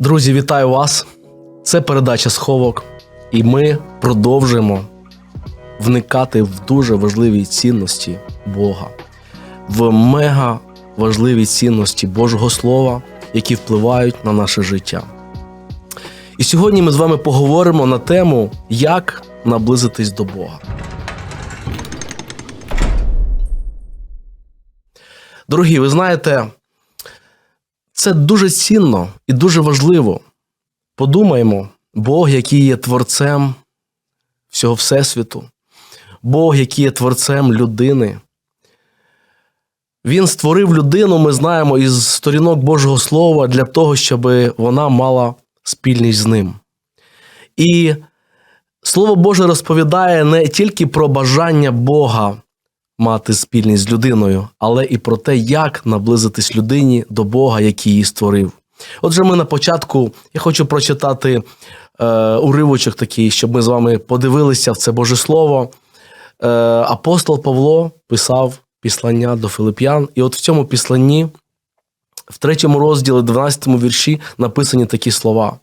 Друзі, вітаю вас! Це передача сховок, і ми продовжуємо вникати в дуже важливі цінності Бога, в мега важливі цінності Божого Слова, які впливають на наше життя. І сьогодні ми з вами поговоримо на тему, як наблизитись до Бога. Дорогі, ви знаєте, це дуже цінно і дуже важливо. Подумаємо, Бог, який є творцем всього Всесвіту, Бог, який є творцем людини. Він створив людину, ми знаємо, із сторінок Божого Слова для того, щоб вона мала спільність з ним. І Слово Боже розповідає не тільки про бажання Бога мати спільність з людиною, але і про те, як наблизитись людині до Бога, який її створив. Отже, ми на початку я хочу прочитати е, уривочок такий, щоб ми з вами подивилися в це Боже Слово. Е, апостол Павло писав післання до Филип'ян, і от в цьому післанні, в третьому розділі, 12 вірші, написані такі слова: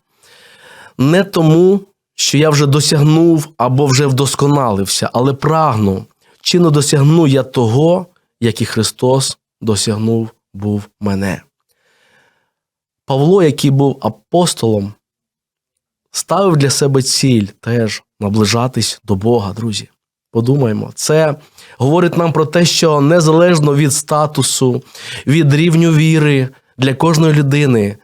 не тому, що я вже досягнув або вже вдосконалився, але прагну, чи не досягну я того, як і Христос досягнув був мене. Павло, який був апостолом, ставив для себе ціль теж наближатись до Бога, друзі. Подумаємо, це говорить нам про те, що незалежно від статусу, від рівню віри для кожної людини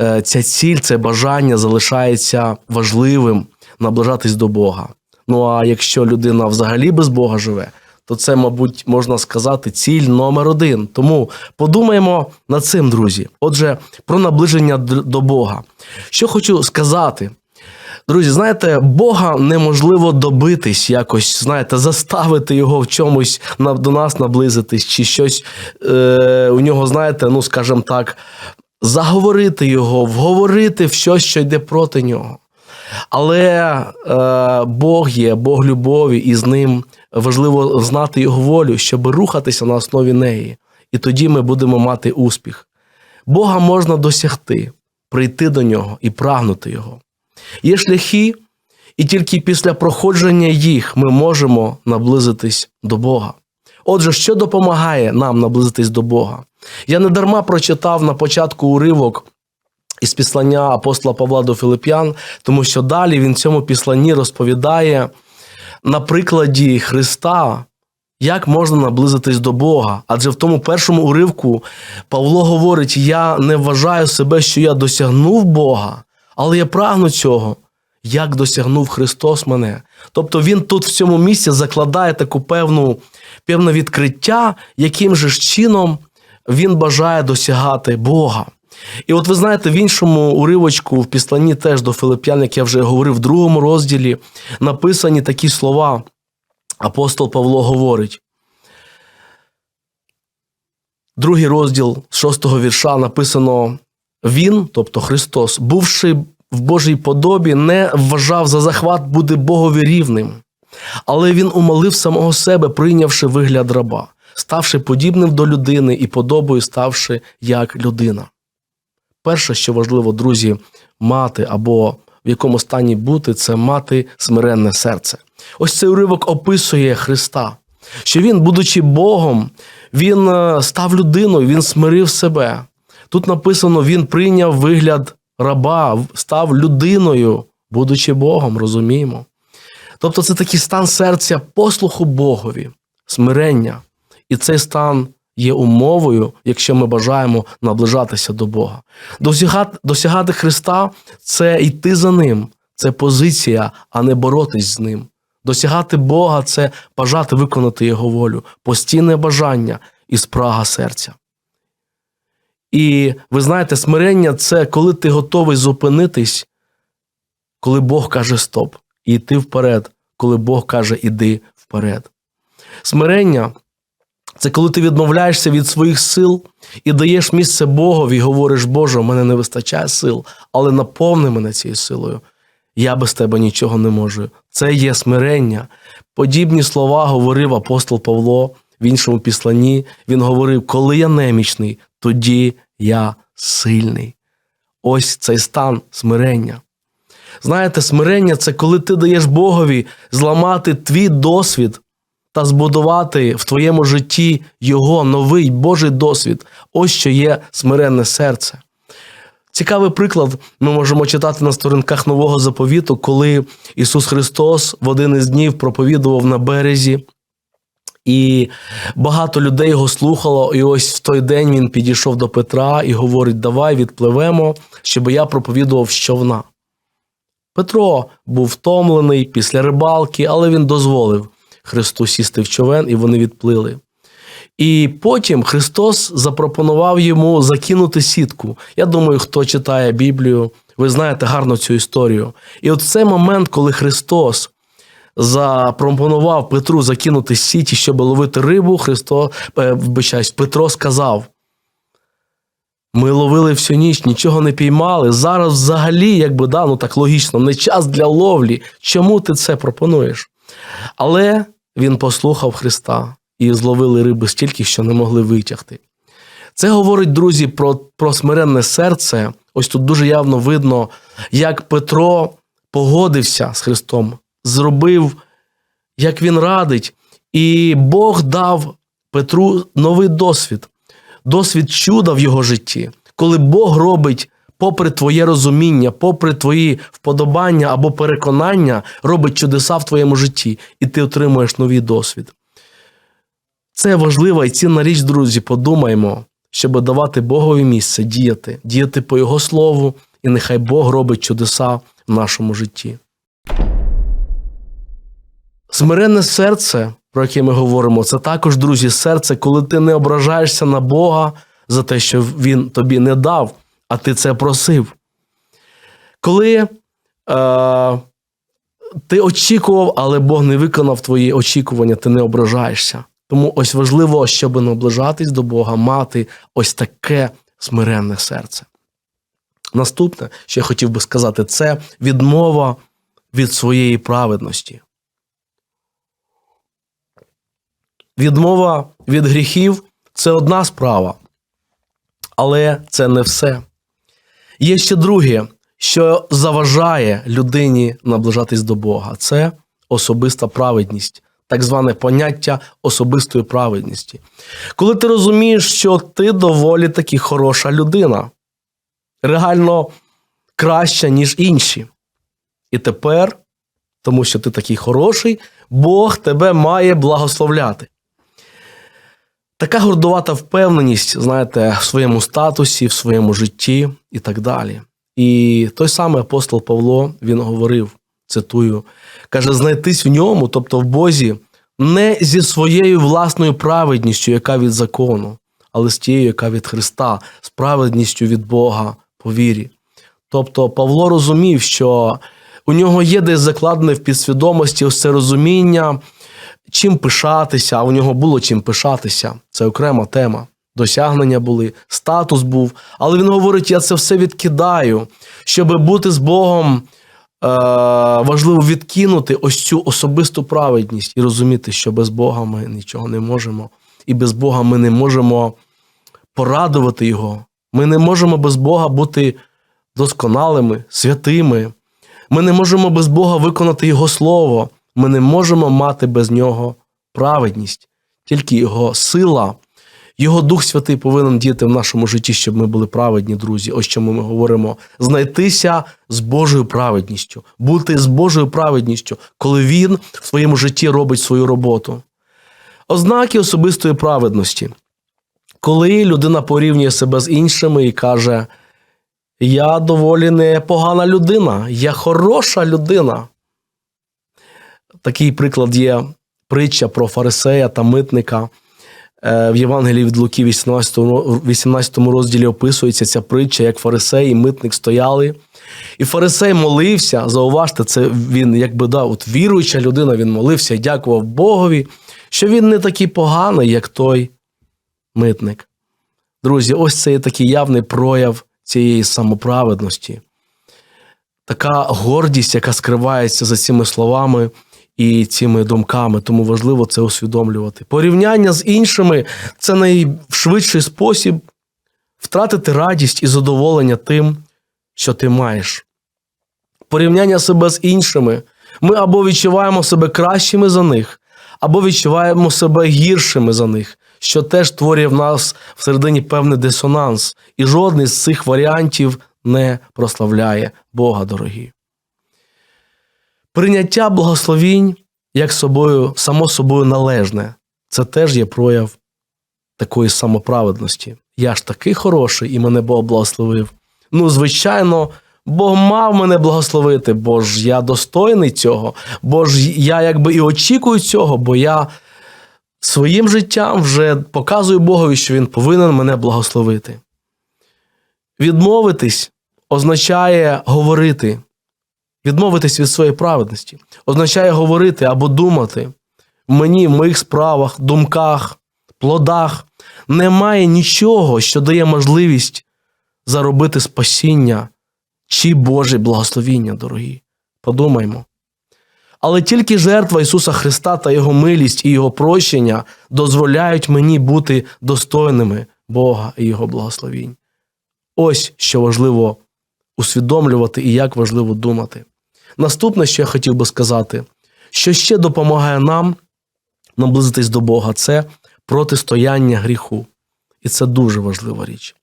е, ця ціль, це бажання залишається важливим наближатись до Бога. Ну а якщо людина взагалі без Бога живе, то це, мабуть, можна сказати, ціль номер один. Тому подумаємо над цим, друзі. Отже, про наближення до Бога. Що хочу сказати. Друзі, знаєте, Бога неможливо добитись якось, знаєте, заставити його в чомусь до нас наблизитись, чи щось е, у нього, знаєте, ну, скажімо так, заговорити його, вговорити в щось, що йде проти нього. Але е, Бог є, Бог любові, і з ним важливо знати його волю, щоб рухатися на основі неї. І тоді ми будемо мати успіх. Бога можна досягти, прийти до нього і прагнути Його. Є шляхи, і тільки після проходження їх ми можемо наблизитись до Бога. Отже, що допомагає нам наблизитись до Бога? Я не дарма прочитав на початку уривок із післання апостола Павла до Филип'ян, тому що далі він в цьому післанні розповідає на прикладі Христа, як можна наблизитись до Бога. Адже в тому першому уривку Павло говорить: я не вважаю себе, що я досягнув Бога, але я прагну цього. Як досягнув Христос мене. Тобто Він тут в цьому місці закладає таку певну певне відкриття, яким же ж чином він бажає досягати Бога. І от ви знаєте, в іншому уривочку в післанні теж до Филип'ян, як я вже говорив, в другому розділі написані такі слова. Апостол Павло говорить. Другий розділ з шостого вірша написано: Він, тобто Христос, бувши в Божій подобі, не вважав за захват бути Богові рівним, але він умолив самого себе, прийнявши вигляд раба, ставши подібним до людини і подобою ставши як людина. Перше, що важливо, друзі, мати або в якому стані бути, це мати смиренне серце. Ось цей уривок описує Христа, що Він, будучи Богом, Він е, став людиною, Він смирив себе. Тут написано: Він прийняв вигляд раба, став людиною, будучи Богом, розуміємо. Тобто це такий стан серця послуху Богові, смирення. І цей стан є умовою, якщо ми бажаємо наближатися до Бога. Досягати, досягати Христа це йти за Ним, це позиція, а не боротись з Ним. Досягати Бога це бажати виконати Його волю, постійне бажання і спрага серця. І ви знаєте, смирення це коли ти готовий зупинитись, коли Бог каже стоп, і йти вперед, коли Бог каже іди вперед. Смирення це коли ти відмовляєшся від своїх сил і даєш місце Богові, і говориш, Боже, у мене не вистачає сил, але наповни мене цією силою. Я без тебе нічого не можу. Це є смирення. Подібні слова говорив апостол Павло в іншому післанні. Він говорив: коли я немічний, тоді я сильний. ось цей стан смирення. Знаєте, смирення це коли ти даєш Богові зламати твій досвід та збудувати в твоєму житті його новий Божий досвід. Ось що є смиренне серце. Цікавий приклад ми можемо читати на сторінках нового заповіту, коли Ісус Христос в один із днів проповідував на березі, і багато людей його слухало. І ось в той день він підійшов до Петра і говорить: Давай відпливемо, щоб я проповідував з човна. Петро був втомлений після рибалки, але він дозволив Христу сісти в човен, і вони відплили. І потім Христос запропонував йому закинути сітку. Я думаю, хто читає Біблію, ви знаєте гарно цю історію. І от цей момент, коли Христос запропонував Петру закинути сіті, щоб ловити рибу, Христос, е, вибачаюсь, Петро сказав: ми ловили всю ніч, нічого не піймали. Зараз взагалі, якби да, ну так логічно, не час для ловлі. Чому ти це пропонуєш? Але він послухав Христа і зловили риби стільки, що не могли витягти. Це говорить, друзі, про, про смиренне серце. Ось тут дуже явно видно, як Петро погодився з Христом, зробив, як він радить, і Бог дав Петру новий досвід, досвід чуда в його житті, коли Бог робить, попри твоє розуміння, попри твої вподобання або переконання, робить чудеса в твоєму житті, і ти отримуєш новий досвід. Це важлива і цінна річ, друзі. Подумаймо, щоб давати Богові місце діяти, діяти по Його слову, і нехай Бог робить чудеса в нашому житті. Смиренне серце, про яке ми говоримо, це також, друзі, серце, коли ти не ображаєшся на Бога за те, що Він тобі не дав, а ти це просив. Коли е, ти очікував, але Бог не виконав твої очікування, ти не ображаєшся. Тому ось важливо, щоб наближатись до Бога, мати ось таке смиренне серце. Наступне, що я хотів би сказати, це відмова від своєї праведності. Відмова від гріхів це одна справа, але це не все. Є ще друге, що заважає людині наближатись до Бога це особиста праведність, так зване поняття особистої праведності. Коли ти розумієш, що ти доволі таки хороша людина, реально краща, ніж інші. І тепер, тому що ти такий хороший, Бог тебе має благословляти. Така гордувата впевненість, знаєте, в своєму статусі, в своєму житті і так далі. І той самий апостол Павло він говорив, цитую, каже: знайтись в ньому, тобто в Бозі, не зі своєю власною праведністю, яка від закону, але з тією, яка від Христа, з праведністю від Бога по вірі. Тобто Павло розумів, що у нього є десь закладене в підсвідомості ось це розуміння чим пишатися, а у нього було чим пишатися. Це окрема тема. Досягнення були, статус був. Але він говорить: я це все відкидаю, щоб бути з Богом. Е, важливо відкинути ось цю особисту праведність і розуміти, що без Бога ми нічого не можемо, і без Бога ми не можемо порадувати Його. Ми не можемо без Бога бути досконалими, святими. Ми не можемо без Бога виконати Його Слово. Ми не можемо мати без нього праведність, тільки Його сила, Його Дух Святий повинен діяти в нашому житті, щоб ми були праведні, друзі. Ось чому ми говоримо: знайтися з Божою праведністю, бути з Божою праведністю, коли Він в своєму житті робить свою роботу. Ознаки особистої праведності. Коли людина порівнює себе з іншими і каже, я доволі непогана людина, я хороша людина. Такий приклад є притча про фарисея та митника. Е, в Євангелії від Луки, 18 18 розділі описується ця притча, як фарисей і митник стояли. І фарисей молився, зауважте, це він, якби да, от віруюча людина, він молився і дякував Богові, що він не такий поганий, як той митник. Друзі, ось це є такий явний прояв цієї самоправедності. Така гордість, яка скривається за цими словами і цими думками, тому важливо це усвідомлювати. Порівняння з іншими це найшвидший спосіб втратити радість і задоволення тим, що ти маєш. Порівняння себе з іншими. Ми або відчуваємо себе кращими за них, або відчуваємо себе гіршими за них, що теж створює в нас всередині певний дисонанс, і жодний з цих варіантів не прославляє Бога, дорогі. Прийняття благословінь як собою, само собою належне, це теж є прояв такої самоправедності. Я ж такий хороший, і мене Бог благословив. Ну, звичайно, Бог мав мене благословити, бо ж я достойний цього, бо ж я якби і очікую цього, бо я своїм життям вже показую Богові, що Він повинен мене благословити. Відмовитись означає говорити. Відмовитись від своєї праведності означає говорити або думати. Мені, в моїх справах, думках, плодах немає нічого, що дає можливість заробити спасіння чи Боже благословіння, дорогі. Подумаймо. Але тільки жертва Ісуса Христа та Його милість і Його прощення дозволяють мені бути достойними Бога і Його благословінь. Ось що важливо усвідомлювати і як важливо думати. Наступне, що я хотів би сказати, що ще допомагає нам наблизитись до Бога, це протистояння гріху. І це дуже важлива річ.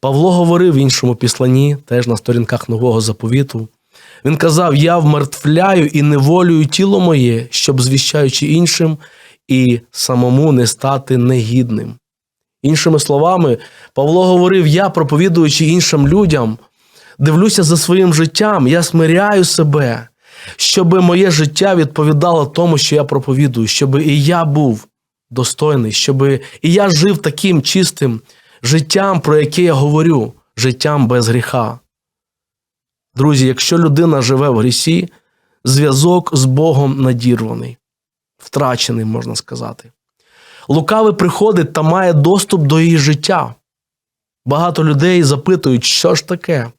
Павло говорив в іншому післанні, теж на сторінках нового заповіту. Він казав: Я вмертвляю і неволюю тіло моє, щоб, звіщаючи іншим, і самому не стати негідним. Іншими словами, Павло говорив: я, проповідуючи іншим людям, дивлюся за своїм життям, я смиряю себе, щоб моє життя відповідало тому, що я проповідую, щоб і я був достойний, щоб і я жив таким чистим життям, про яке я говорю, життям без гріха. Друзі, якщо людина живе в грісі, зв'язок з Богом надірваний, втрачений, можна сказати. Лукавий приходить та має доступ до її життя. Багато людей запитують, що ж таке?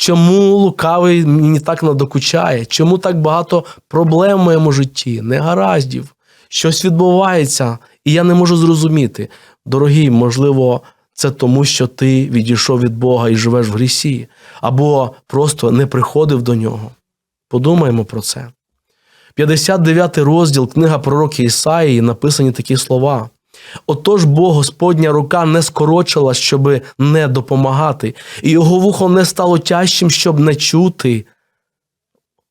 Чому лукавий мені так надокучає? Чому так багато проблем в моєму житті, негараздів? Щось відбувається, і я не можу зрозуміти. Дорогий, можливо, це тому, що ти відійшов від Бога і живеш в грісі, або просто не приходив до нього. Подумаємо про це. 59 розділ книга пророки Ісаїї написані такі слова. Отож бо Господня рука не скорочила, щоб не допомагати, і його вухо не стало тяжчим, щоб не чути,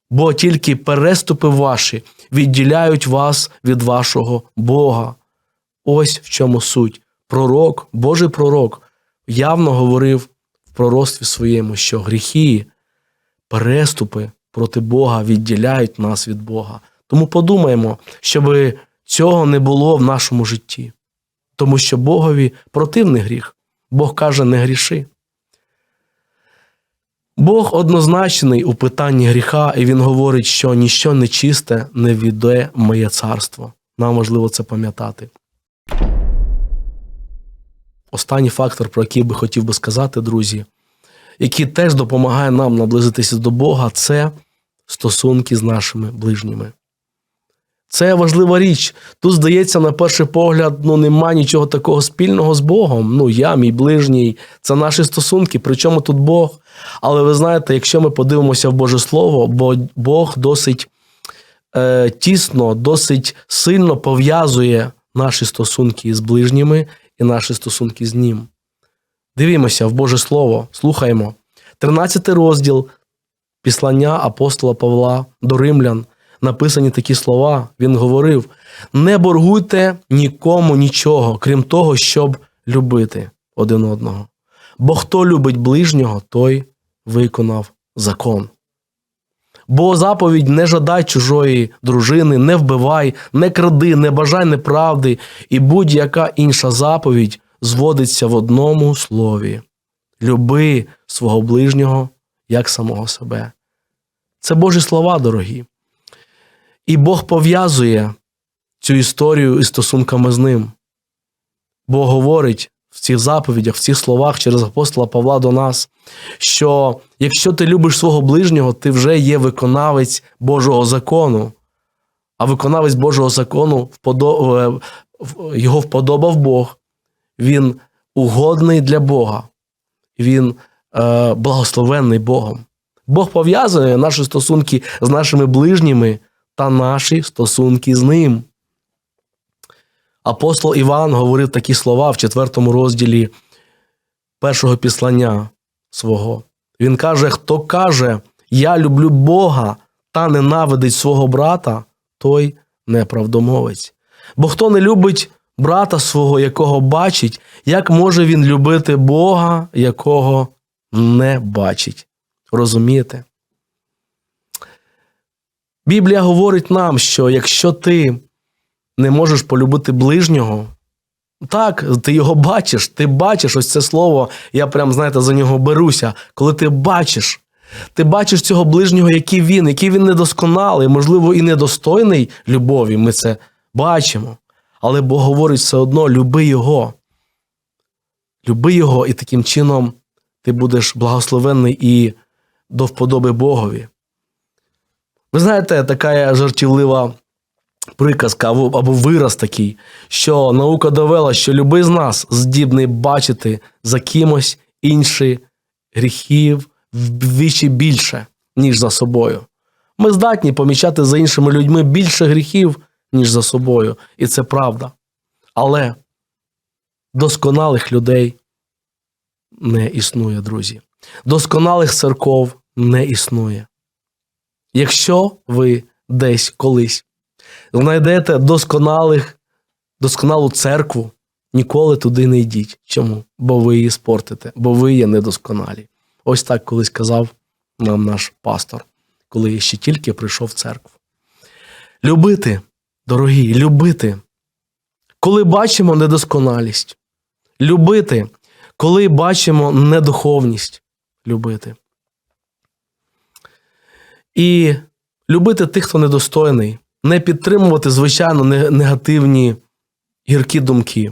бо тільки переступи ваші відділяють вас від вашого Бога. Ось в чому суть. Пророк, Божий пророк, явно говорив в пророцтві своєму, що гріхи, переступи проти Бога відділяють нас від Бога. Тому подумаємо, щоб цього не було в нашому житті. Тому що Богові противний гріх. Бог каже, не гріши. Бог однозначний у питанні гріха, і Він говорить, що ніщо нечисте не віде моє царство. Нам важливо це пам'ятати. Останній фактор, про який би хотів би сказати, друзі, який теж допомагає нам наблизитися до Бога, це стосунки з нашими ближніми. Це важлива річ. Тут, здається, на перший погляд, ну нема нічого такого спільного з Богом. Ну, я, мій ближній, це наші стосунки. Причому тут Бог. Але ви знаєте, якщо ми подивимося в Боже Слово, бо Бог досить е, тісно, досить сильно пов'язує наші стосунки з ближніми і наші стосунки з Ним. Дивімося в Боже Слово, слухаємо. 13 розділ післання апостола Павла до римлян написані такі слова. Він говорив: не боргуйте нікому нічого, крім того, щоб любити один одного. Бо хто любить ближнього, той виконав закон. Бо заповідь не жадай чужої дружини, не вбивай, не кради, не бажай неправди, і будь-яка інша заповідь зводиться в одному слові люби свого ближнього як самого себе. Це Божі слова, дорогі. І Бог пов'язує цю історію із стосунками з ним. Бог говорить в цих заповідях, в цих словах через апостола Павла до нас, що якщо ти любиш свого ближнього, ти вже є виконавець Божого закону, а виконавець Божого закону його вподобав Бог, він угодний для Бога, він е, благословенний Богом. Бог пов'язує наші стосунки з нашими ближніми та наші стосунки з ним. Апостол Іван говорив такі слова в четвертому розділі першого післання свого. Він каже: хто каже, я люблю Бога та ненавидить свого брата, той неправдомовець. Бо хто не любить брата свого, якого бачить, як може він любити Бога, якого не бачить? Розумієте? Біблія говорить нам, що якщо ти не можеш полюбити ближнього, так, ти його бачиш, ти бачиш ось це слово, я прям, знаєте, за нього беруся. Коли ти бачиш, ти бачиш цього ближнього, який він, який він недосконалий, можливо, і недостойний любові, ми це бачимо. Але Бог говорить все одно: люби його. Люби його, і таким чином ти будеш благословенний і до вподоби Богові. Ви знаєте, така жартівлива приказка або, вираз такий, що наука довела, що любий з нас здібний бачити за кимось інші гріхів вдвічі більше, ніж за собою. Ми здатні помічати за іншими людьми більше гріхів, ніж за собою, і це правда. Але досконалих людей не існує, друзі. Досконалих церков не існує. Якщо ви десь колись знайдете досконалих, досконалу церкву, ніколи туди не йдіть. Чому? Бо ви її спортите, бо ви є недосконалі. Ось так колись казав нам наш пастор, коли я ще тільки прийшов в церкву. Любити, дорогі, любити, коли бачимо недосконалість, любити, коли бачимо недуховність, любити. І любити тих, хто недостойний, не підтримувати, звичайно, негативні гіркі думки,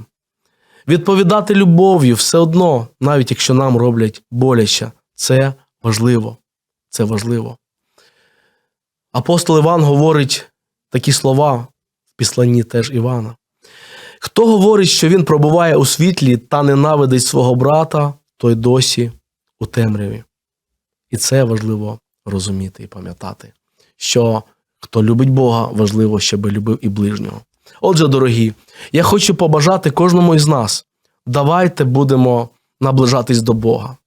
відповідати любов'ю все одно, навіть якщо нам роблять боляче, це важливо. Це важливо. Апостол Іван говорить такі слова в післанні теж Івана. Хто говорить, що він пробуває у світлі та ненавидить свого брата, той досі у темряві. І це важливо розуміти і пам'ятати, що хто любить Бога, важливо, щоб любив і ближнього. Отже, дорогі, я хочу побажати кожному із нас. Давайте будемо наближатись до Бога.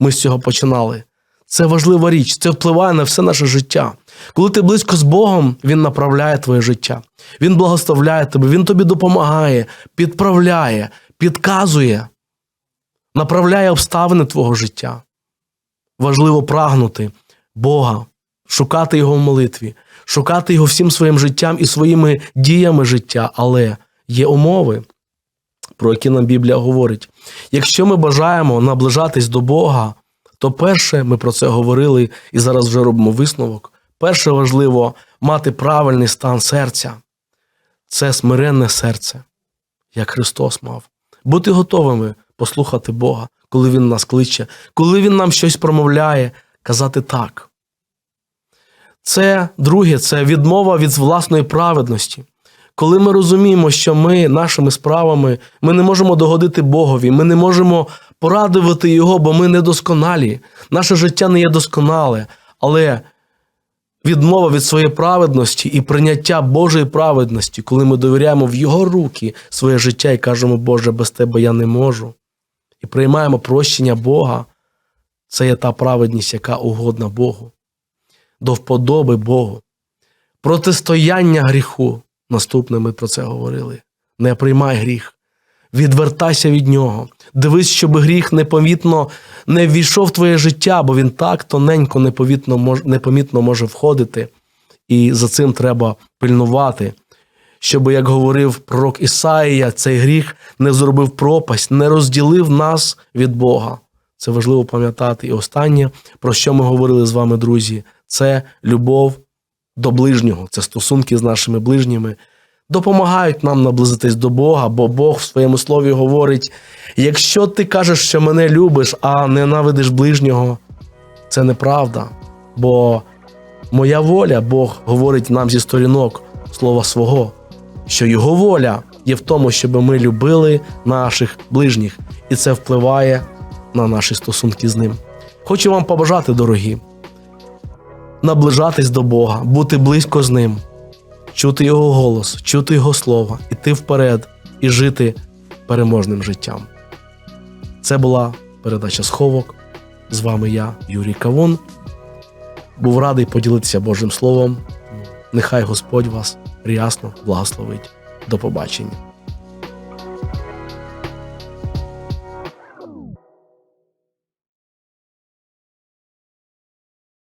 Ми з цього починали. Це важлива річ, це впливає на все наше життя. Коли ти близько з Богом, Він направляє твоє життя. Він благословляє тебе, Він тобі допомагає, підправляє, підказує, направляє обставини твого життя. Важливо прагнути Бога, шукати Його в молитві, шукати Його всім своїм життям і своїми діями життя, але є умови, про які нам Біблія говорить. Якщо ми бажаємо наближатись до Бога, то перше, ми про це говорили і зараз вже робимо висновок. Перше важливо мати правильний стан серця. Це смиренне серце, як Христос мав. Бути готовими послухати Бога, коли Він нас кличе, коли Він нам щось промовляє, казати так. Це друге, це відмова від власної праведності. Коли ми розуміємо, що ми нашими справами ми не можемо догодити Богові, ми не можемо порадувати Його, бо ми недосконалі. Наше життя не є досконале, але відмова від своєї праведності і прийняття Божої праведності, коли ми довіряємо в Його руки своє життя і кажемо, Боже, без Тебе я не можу. І приймаємо прощення Бога, це є та праведність, яка угодна Богу до вподоби Богу. Протистояння гріху. Наступне ми про це говорили. Не приймай гріх, відвертайся від нього. Дивись, щоб гріх непомітно не ввійшов в твоє життя, бо він так тоненько, непомітно, може входити. І за цим треба пильнувати. Щоб, як говорив пророк Ісаїя, цей гріх не зробив пропасть, не розділив нас від Бога. Це важливо пам'ятати. І останнє, про що ми говорили з вами, друзі, це любов до ближнього, це стосунки з нашими ближніми. Допомагають нам наблизитись до Бога, бо Бог в своєму слові говорить: якщо ти кажеш, що мене любиш, а ненавидиш ближнього, це неправда. Бо моя воля, Бог говорить нам зі сторінок слова свого, що Його воля є в тому, щоб ми любили наших ближніх, і це впливає на наші стосунки з ним. Хочу вам побажати, дорогі, наближатись до Бога, бути близько з ним, чути Його голос, чути Його слово, іти вперед і жити переможним життям. Це була передача Сховок. З вами я, Юрій Кавун. Був радий поділитися Божим Словом. Нехай Господь вас рясно благословить. До побачення.